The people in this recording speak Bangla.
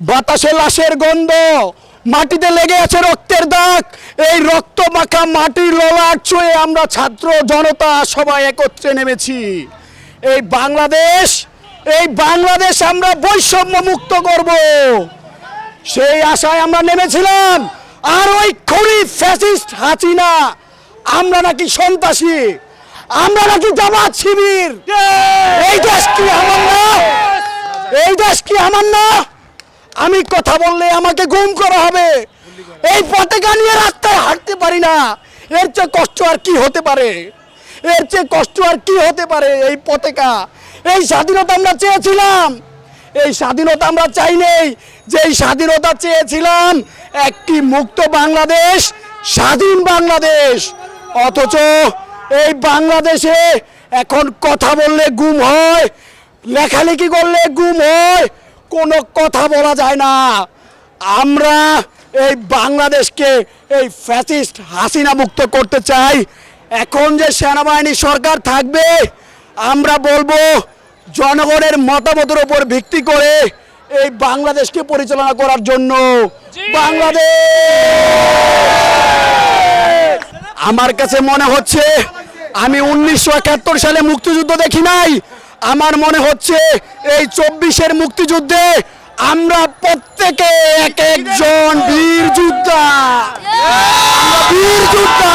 বাতাসে লাশের গন্ধ মাটিতে লেগে আছে রক্তের দাগ। এই রক্ত মাখা মাটির ললাট ছুঁয়ে আমরা ছাত্র জনতা সবাই একত্রে নেমেছি। এই বাংলাদেশ এই বাংলাদেশ আমরা বৈষম্য মুক্ত করব। সেই আশায় আমরা নেমেছিলাম। আর ওই খড়ি ফ্যাসিস্ট হাসিনা আমরা নাকি সন্ত্রাসী আমরা নাকি জামাত শিবির। এই দেশ কি আমার না এই দেশ কি আমার না আমি কথা বললে আমাকে গুম করা হবে। এই পতাকা নিয়ে রাস্তায় হাঁটতে পারি না। এর চেয়ে কষ্ট আর কি হতে পারে? এর চেয়ে কষ্ট আর কি হতে পারে এই পতাকা? এই স্বাধীনতা আমরা চেয়েছিলাম। এই স্বাধীনতা আমরা চাই নেই। যে এই স্বাধীনতা চেয়েছিলাম, একটি মুক্ত বাংলাদেশ, স্বাধীন বাংলাদেশ। অথচ এই বাংলাদেশে এখন কথা বললে গুম হয়, লেখালেখি করলে গুম হয় কোনো কথা বলা যায় না। আমরা এই বাংলাদেশকে এই ফ্যাসিস্ট হাসিনা মুক্ত করতে চাই। এখন যে সেনাবাহিনী সরকার থাকবে আমরা বলব জনগণের মতামতের উপর ভিত্তি করে এই বাংলাদেশকে পরিচালনা করার জন্য। বাংলাদেশ! আমার কাছে মনে হচ্ছে আমি উনিশশো একাত্তর সালে মুক্তিযুদ্ধ দেখি নাই। আমার মনে হচ্ছে এই চব্বিশের মুক্তিযুদ্ধে আমরা প্রত্যেকে এক একজন বীর যোদ্ধা। বীর যোদ্ধা।